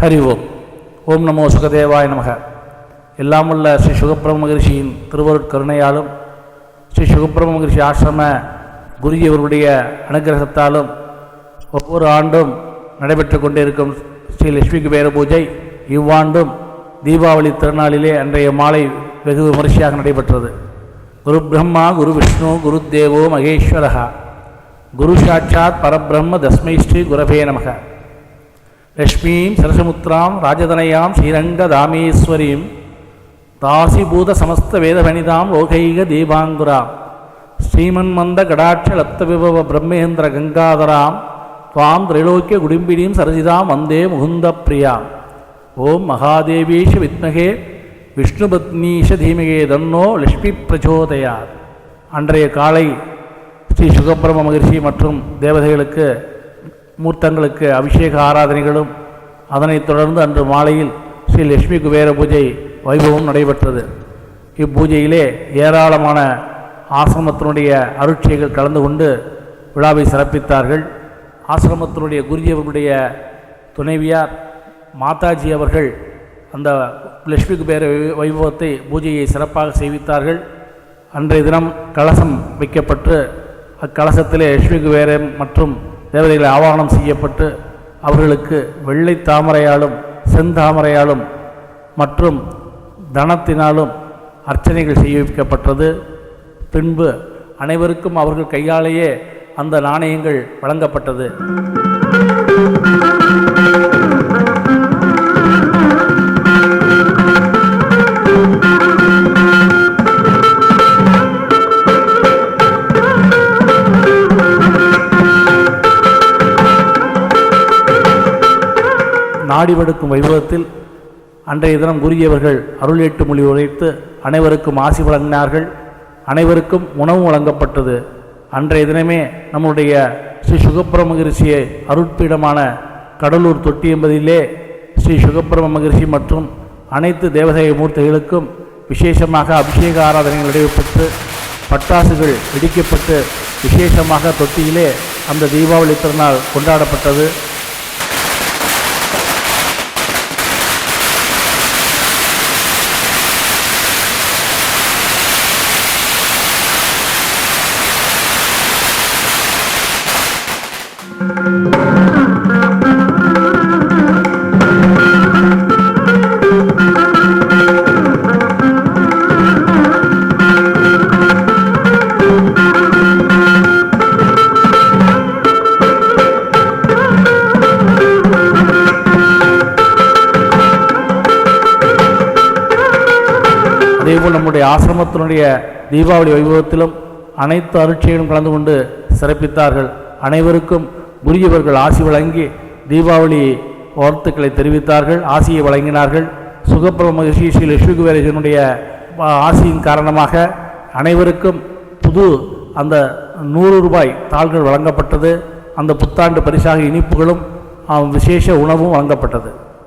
ஹரி ஓம் ஓம் நமோ சுகதேவாய நமக எல்லாமுள்ள ஸ்ரீ சுகப்பிரம மகரிஷியின் திருவருட்கருணையாலும் ஸ்ரீ சுகப்பிரம மகரிஷி ஆசிரம குருஜியவருடைய அனுகிரகத்தாலும் ஒவ்வொரு ஆண்டும் நடைபெற்று கொண்டிருக்கும் ஸ்ரீ லட்சுமி குபேர பூஜை இவ்வாண்டும் தீபாவளி திருநாளிலே அன்றைய மாலை வெகு விமரிசையாக நடைபெற்றது குரு பிரம்மா குரு விஷ்ணு குரு தேவோ மகேஸ்வரகா குரு சாட்சாத் பரபிரம்ம தஸ்மை ஸ்ரீ குரவே நமக லக்ஷ்மீம் சரசமுத்ராம் ராஜதனயாம் ஸ்ரீரங்கதாமேஸ்வரீம் தாசிபூத சமஸ்த வேதவனிதாம் லோகைக தீபாங்குராம் ஸ்ரீமன்மந்த கடாட்ச விபவ பிரம்மேந்திர கங்காதராம் துவாம் திரைலோக்கிய குடிம்பினீம் சரசிதாம் வந்தே முகுந்த பிரியாம் ஓம் மகாதேவீஷ வித்மகே விஷ்ணுபத்னீஷ தீமகே தன்னோ லக்ஷ்மி பிரச்சோதயா அன்றைய காலை ஸ்ரீ சுகபிரம மகிழ்ச்சி மற்றும் தேவதைகளுக்கு மூர்த்தங்களுக்கு அபிஷேக ஆராதனைகளும் அதனைத் தொடர்ந்து அன்று மாலையில் ஸ்ரீ லட்சுமி குபேர பூஜை வைபவம் நடைபெற்றது. இப்பூஜையிலே ஏராளமான ஆசிரமத்தினுடைய அருட்சிகள் கலந்து கொண்டு விழாவை சிறப்பித்தார்கள். ஆசிரமத்தினுடைய குருஜி அவர்களுடைய துணைவியார் மாதாஜி அவர்கள் அந்த லட்சுமி குபேர வை- வைபவத்தை பூஜையை சிறப்பாக செய்வித்தார்கள். அன்றைய தினம் கலசம் வைக்கப்பட்டு அக்கலசத்திலே லட்சுமி குபேரம் மற்றும் தேவதைகளை ஆவாகனம் செய்யப்பட்டு அவர்களுக்கு வெள்ளை தாமரையாலும் செந்தாமரையாலும் மற்றும் தனத்தினாலும் அர்ச்சனைகள் செய்விக்கப்பட்டது. பின்பு அனைவருக்கும் அவர்கள் கையாலேயே அந்த நாணயங்கள் வழங்கப்பட்டது. நாடிவெடுக்கும் வைபவத்தில் அன்றைய தினம் குருஜி அருள் எட்டு மொழி உரைத்து அனைவருக்கும் ஆசி வழங்கினார்கள். அனைவருக்கும் உணவு வழங்கப்பட்டது. அன்றைய தினமே நம்முடைய ஸ்ரீ சுகப்பிரம மகிழ்ச்சியை அருட்பீடமான கடலூர் தொட்டி என்பதிலே ஸ்ரீ சுகப்பிரம மகிழ்ச்சி மற்றும் அனைத்து தேவதை மூர்த்திகளுக்கும் விசேஷமாக அபிஷேக ஆராதனைகள் நடைபெற்று பட்டாசுகள் வெடிக்கப்பட்டு விசேஷமாக தொட்டியிலே அந்த தீபாவளி திருநாள் கொண்டாடப்பட்டது. அதேபோல் நம்முடைய ஆசிரமத்தினுடைய தீபாவளி வைபவத்திலும் அனைத்து அருட்சிகளும் கலந்து கொண்டு சிறப்பித்தார்கள். அனைவருக்கும் உரியவர்கள் ஆசி வழங்கி தீபாவளி வாழ்த்துக்களை தெரிவித்தார்கள் ஆசியை வழங்கினார்கள். சுகப்பிரம மகிழ்ச்சி ஸ்ரீ லட்சுமி குபேரஜனுடைய ஆசியின் காரணமாக அனைவருக்கும் புது அந்த நூறு ரூபாய் தாள்கள் வழங்கப்பட்டது. அந்த புத்தாண்டு பரிசாக இனிப்புகளும் விசேஷ உணவும் வழங்கப்பட்டது.